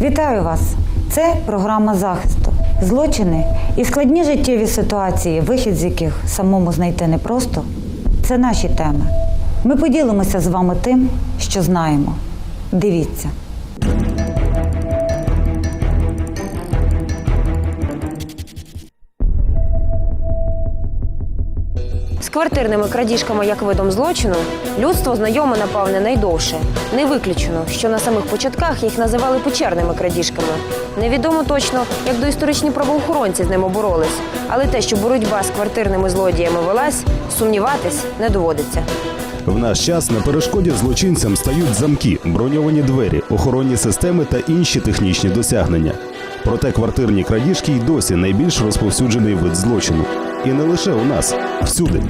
Вітаю вас! Це програма захисту. Злочини і складні життєві ситуації, вихід з яких самому знайти непросто. Це наші теми. Ми поділимося з вами тим, що знаємо. Дивіться. Квартирними крадіжками як видом злочину людство знайоме, напевне, найдовше. Не виключено, що на самих початках їх називали печерними крадіжками. Невідомо точно, як доісторичні правоохоронці з ними боролись, але те, що боротьба з квартирними злодіями велась, сумніватись не доводиться. В наш час на перешкоді злочинцям стають замки, броньовані двері, охоронні системи та інші технічні досягнення. Проте квартирні крадіжки й досі найбільш розповсюджений вид злочину. І не лише у нас, всюди.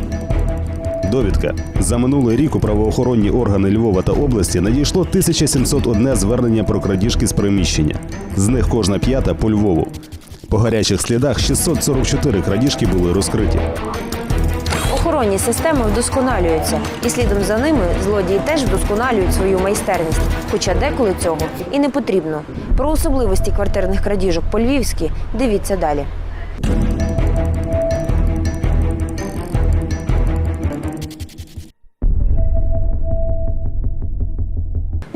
Довідка за минулий рік у правоохоронні органи Львова та області надійшло 1701 звернення про крадіжки з приміщення. З них кожна п'ята по Львову. По гарячих слідах 644 крадіжки були розкриті. Охоронні системи вдосконалюються, і слідом за ними злодії теж вдосконалюють свою майстерність, хоча деколи цього і не потрібно. Про особливості квартирних крадіжок по-львівськи дивіться далі.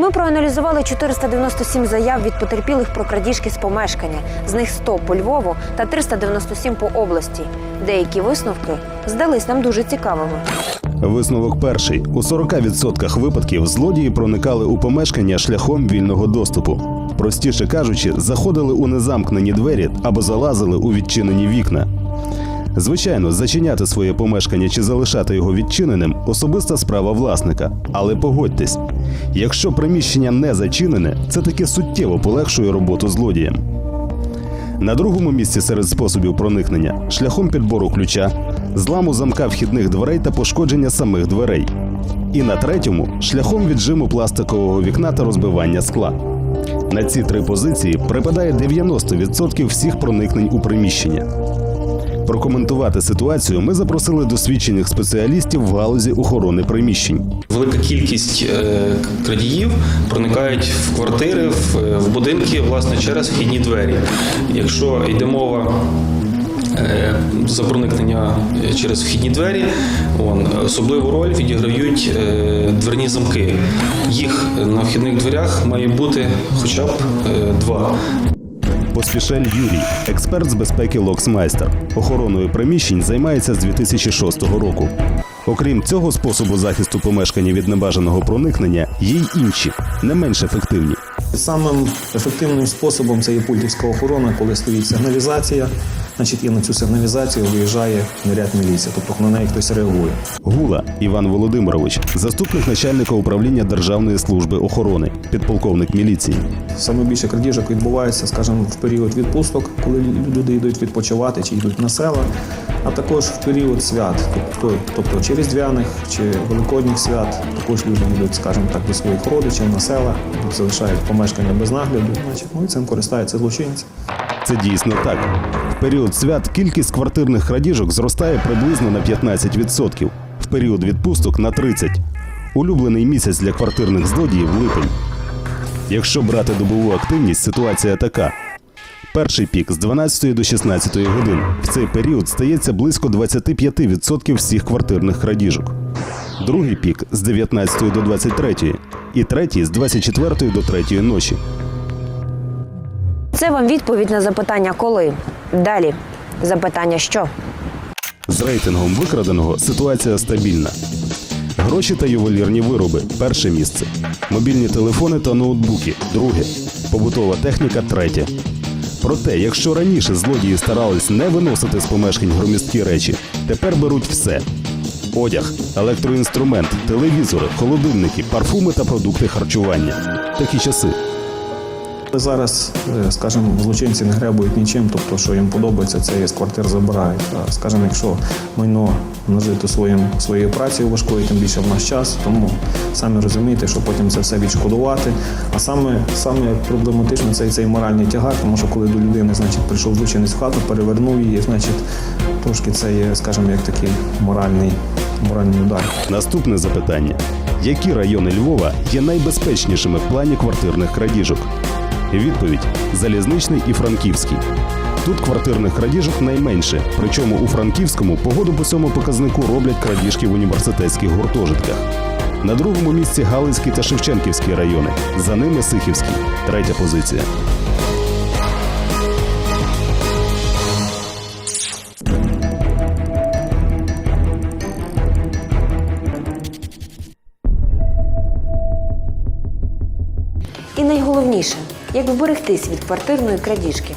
Ми проаналізували 497 заяв від потерпілих про крадіжки з помешкання. З них 100 по Львову та 397 по області. Деякі висновки здались нам дуже цікавими. Висновок перший: у 40% випадків злодії проникали у помешкання шляхом вільного доступу. Простіше кажучи, заходили у незамкнені двері або залазили у відчинені вікна. Звичайно, зачиняти своє помешкання чи залишати його відчиненим особиста справа власника. Але погодьтесь, якщо приміщення не зачинене, це таки суттєво полегшує роботу злодіям. На другому місці серед способів проникнення шляхом підбору ключа, зламу замка вхідних дверей та пошкодження самих дверей. І на третьому шляхом віджиму пластикового вікна та розбивання скла. На ці три позиції припадає 90% всіх проникнень у приміщення. Прокоментувати ситуацію ми запросили досвідчених спеціалістів в галузі охорони приміщень. Велика кількість е, крадіїв проникають в квартири, в, в будинки, власне, через вхідні двері. Якщо йде мова е, за проникнення через вхідні двері, он, особливу роль відіграють е, дверні замки. Їх на вхідних дверях має бути хоча б е, два. Поспішель Юрій, експерт з безпеки Локсмайстер. Охороною приміщень займається з 2006 року. Окрім цього способу захисту помешкання від небажаного проникнення, є й інші, не менш ефективні. Самим ефективним способом це є пультівська охорона, коли стоїть сигналізація, значить і на цю сигналізацію виїжджає наряд міліції, тобто на неї хтось реагує. Гула Іван Володимирович, заступник начальника управління Державної служби охорони, підполковник міліції. Саме більше крадіжок відбувається, скажімо, в період відпусток, коли люди йдуть відпочивати чи йдуть на села, а також в період свят, тобто, тобто чи різдвяних, чи великодніх свят. Також люди йдуть, скажімо так, до своїх родичів на села, залишають помешкання без нагляду. Значить, ну і цим користаються злочинці. Це дійсно так. В період свят кількість квартирних крадіжок зростає приблизно на 15%, в період відпусток на 30%. Улюблений місяць для квартирних злодіїв липень. Якщо брати добову активність, ситуація така. Перший пік з 12 до 16 годин. В цей період стається близько 25% всіх квартирних крадіжок. Другий пік з 19 до 23 і третій з 24 до 3 ночі. Це вам відповідь на запитання коли. Далі запитання що. З рейтингом викраденого ситуація стабільна. Гроші та ювелірні вироби перше місце. Мобільні телефони та ноутбуки друге. Побутова техніка третє. Проте, якщо раніше злодії старались не виносити з помешкань громісткі речі, тепер беруть все: одяг, електроінструмент, телевізори, холодильники, парфуми та продукти харчування. Такі часи. Зараз, е, скажімо, злочинці не гребують нічим, тобто, що їм подобається, це з квартир забирають. А, скажімо, якщо майно нажито своїм своєю працею важкою, тим більше в наш час, тому самі розумієте, що потім це все відшкодувати. А саме саме проблематично це цей моральний тягар, тому що коли до людини, значить, прийшов злочинець в хату, перевернув її, значить, трошки це є, скажімо, як такий моральний, моральний удар. Наступне запитання: які райони Львова є найбезпечнішими в плані квартирних крадіжок? Відповідь залізничний і франківський. Тут квартирних крадіжок найменше, причому у Франківському погоду по цьому показнику роблять крадіжки в університетських гуртожитках. На другому місці Галицький та Шевченківський райони. За ними Сихівський. Третя позиція. І найголовніше, як вберегтись від квартирної крадіжки.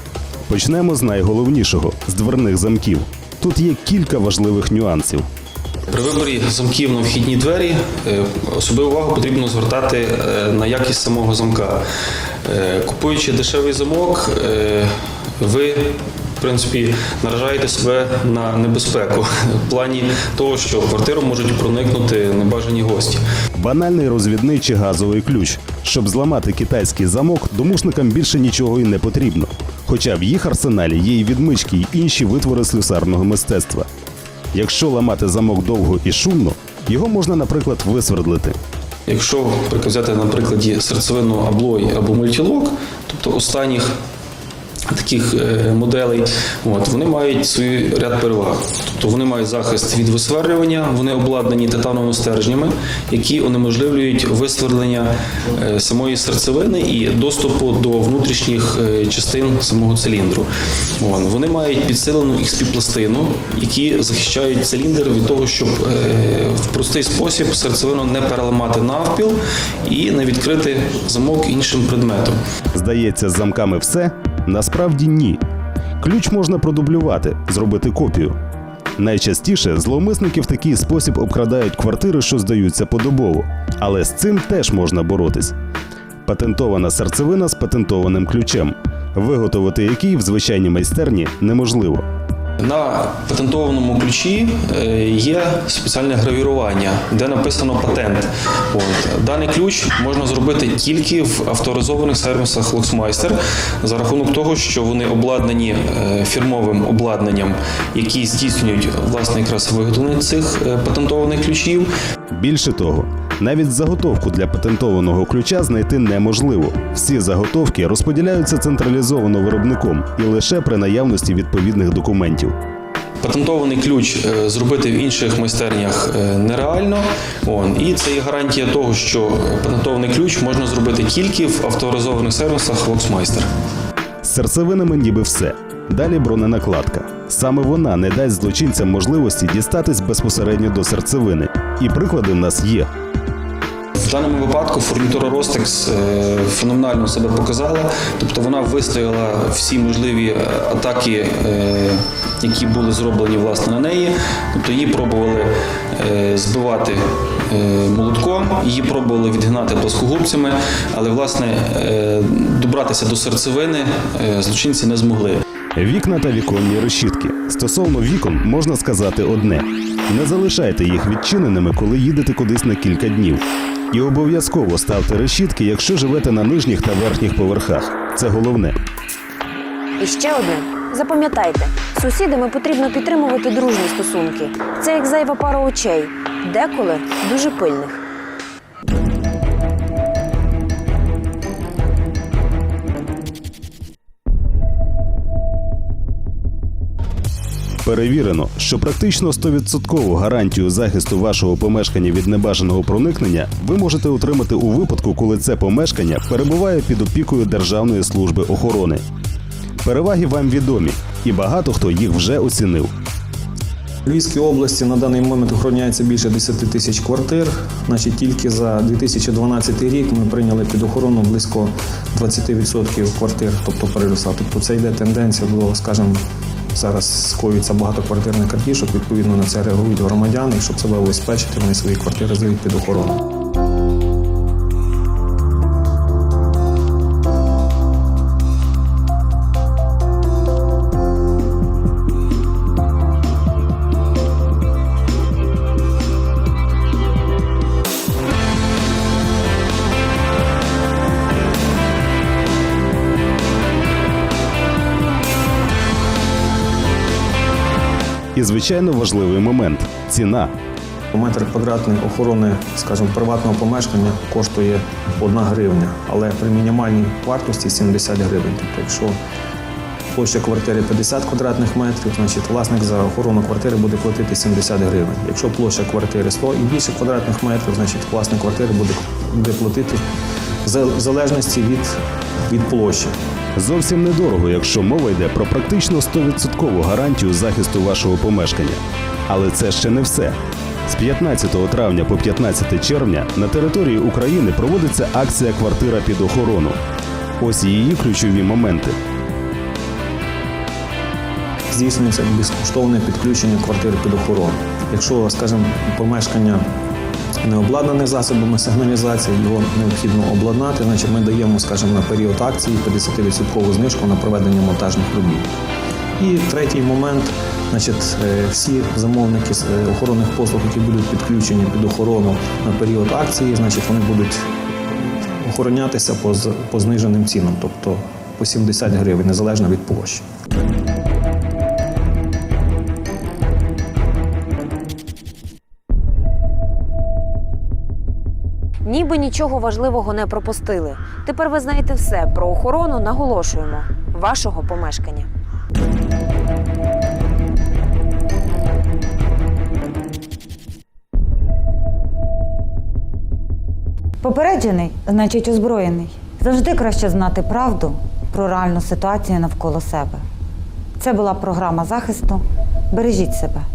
Почнемо з найголовнішого з дверних замків. Тут є кілька важливих нюансів. При виборі замків на вхідні двері е, особливу увагу потрібно звертати е, на якість самого замка. Е, Купуючи дешевий замок, ви в принципі наражаєте себе на небезпеку в плані того, що в квартиру можуть проникнути небажані гості. Банальний розвідний чи газовий ключ. Щоб зламати китайський замок, домушникам більше нічого і не потрібно. Хоча в їх арсеналі є і відмички, й інші витвори слюсарного мистецтва. Якщо ламати замок довго і шумно, його можна, наприклад, висвердлити. Якщо наприклад, взяти на прикладі серцевину аблой або мультілок, тобто останніх таких е, моделей, от, вони мають свій ряд переваг. Тобто вони мають захист від висверлювання, вони обладнані титановими стержнями, які унеможливлюють висверлення е, самої серцевини і доступу до внутрішніх е, частин самого циліндру. Вони мають підсилену XP-пластину, які захищають циліндр від того, щоб е, в простий спосіб серцевину не переламати навпіл і не відкрити замок іншим предметом. Здається, з замками все? Насправді ні. Ключ можна продублювати, зробити копію. Найчастіше зловмисники в такий спосіб обкрадають квартири, що здаються подобово. Але з цим теж можна боротись. Патентована серцевина з патентованим ключем, виготовити який в звичайній майстерні неможливо. На патентованому ключі е, є спеціальне гравірування, де написано патент. От. Даний ключ можна зробити тільки в авторизованих сервісах Luxmeister за рахунок того, що вони обладнані е, фірмовим обладнанням, які здійснюють власне якраз виготовлення цих е, патентованих ключів. Більше того, навіть заготовку для патентованого ключа знайти неможливо. Всі заготовки розподіляються централізовано виробником і лише при наявності відповідних документів. Патентований ключ е, зробити в інших майстернях е, нереально. І це є гарантія того, що патентований ключ можна зробити тільки в авторизованих сервісах Luxmeister. З серцевинами ніби все. Далі броненакладка. Саме вона не дасть злочинцям можливості дістатись безпосередньо до серцевини. І приклади в нас є. В даному випадку фурнітура е, феноменально себе показала, тобто вона вистояла всі можливі е, атаки, е, які були зроблені власне на неї. Тобто її пробували е, збивати молотком, її пробували відгнати плоскогубцями, але власне добратися до серцевини злочинці не змогли. Вікна та віконні решітки. Стосовно вікон можна сказати одне: не залишайте їх відчиненими, коли їдете кудись на кілька днів. І обов'язково ставте решітки, якщо живете на нижніх та верхніх поверхах. Це головне. І ще одне. Запам'ятайте, з сусідами потрібно підтримувати дружні стосунки. Це як зайва пара очей, деколи дуже пильних. Перевірено, що практично 100% гарантію захисту вашого помешкання від небажаного проникнення ви можете отримати у випадку, коли це помешкання перебуває під опікою Державної служби охорони. Переваги вам відомі, і багато хто їх вже оцінив. В Львівській області на даний момент охороняється більше 10 тисяч квартир. Значить, тільки за 2012 рік ми прийняли під охорону близько 20% квартир, тобто переросла. Тобто це йде тенденція до, скажімо, зараз скоюється багатоквартирних картішок, відповідно на це реагують громадяни, щоб себе убезпечити, вони свої квартири здають під охорону. І звичайно важливий момент ціна. Метр квадратний охорони, скажімо, приватного помешкання коштує 1 гривня, але при мінімальній вартості 70 гривень. Тобто, якщо площа квартири 50 квадратних метрів, значить власник за охорону квартири буде платити 70 гривень. Якщо площа квартири 100 і більше квадратних метрів, значить власник квартири буде, платити в залежності від, від площі. Зовсім недорого, якщо мова йде про практично 100% гарантію захисту вашого помешкання. Але це ще не все. З 15 травня по 15 червня на території України проводиться акція Квартира під охорону. Ось її ключові моменти. здійснюється безкоштовне підключення квартири під охорону. Якщо, скажімо, помешкання не обладнане засобами сигналізації, його необхідно обладнати, значить ми даємо, скажімо, на період акції 50% знижку на проведення монтажних робіт. І третій момент, значить, е, всі замовники е, охоронних послуг, які будуть підключені під охорону на період акції, значить, вони будуть охоронятися по зниженим цінам, тобто по 70 гривень, незалежно від площі. Ніби нічого важливого не пропустили. Тепер ви знаєте все про охорону. Наголошуємо вашого помешкання. Попереджений, значить озброєний. Завжди краще знати правду про реальну ситуацію навколо себе. Це була програма захисту. Бережіть себе.